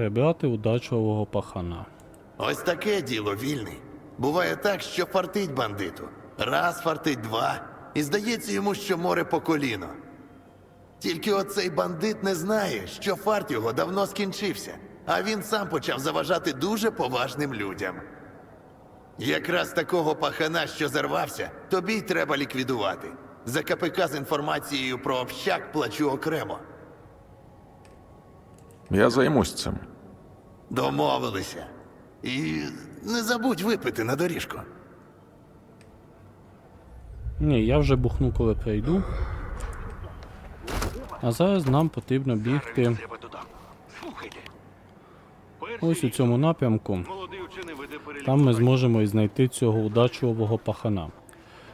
Прибрати удачливого пахана. Ось таке діло вільний. Буває так, що фартить бандиту. Раз фартить два, і здається йому, що море по коліно. Тільки оцей бандит не знає, що фарт його давно скінчився, а він сам почав заважати дуже поважним людям. Якраз такого пахана, що зарвався, тобі й треба ліквідувати. За КПК з інформацією про общак плачу окремо. Я займусь цим. Домовилися. І не забудь випити на доріжку. Ні, я вже бухну, коли прийду. А зараз нам потрібно бігти ось у цьому напрямку. Там ми зможемо і знайти цього удачливого пахана.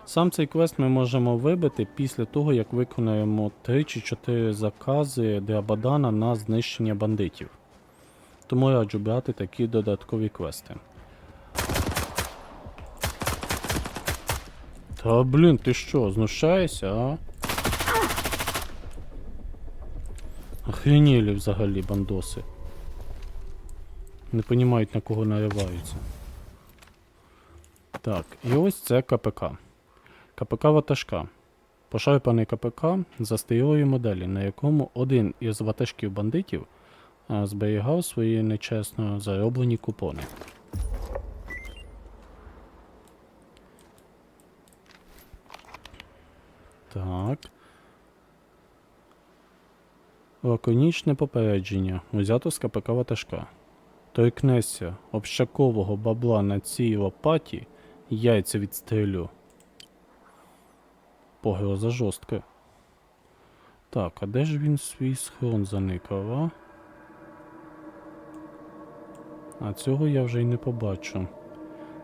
Сам цей квест ми можемо вибити після того, як виконаємо 3 чи 4 закази Драбадана на знищення бандитів. Тому раджу брати такі додаткові квести. Та блін, ти що, знущаєшся, а? Охренілі взагалі бандоси. Не понімають на кого нариваються. Так, і ось це КПК. КПК ватажка. Пошарпаний КПК за стилової моделі, на якому один із ватажків бандитів зберігав свої нечесно зароблені купони. Так. Лаконічне попередження. Узято з КПК ватажка. Торкнешся общакового бабла на цій лопаті, яйця відстрелю. Погроза жорстка. Так, а де ж він свій схрон заникав, а? А цього я вже й не побачу.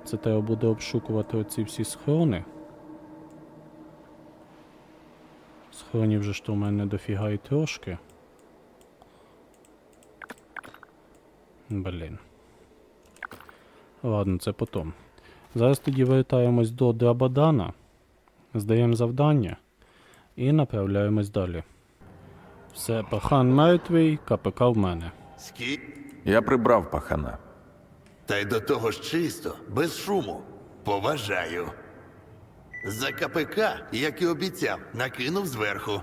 Це треба буде обшукувати оці всі схрони. Схронів же ж то в мене дофіга й трошки. Блін. Ладно, це потом. Зараз тоді вертаємось до Драбадана, здаємо завдання і направляємось далі. Все, пахан мертвий, КПК в мене. Я прибрав пахана. Та й до того ж чисто, без шуму. Поважаю. За КПК, як і обіцяв, накинув зверху.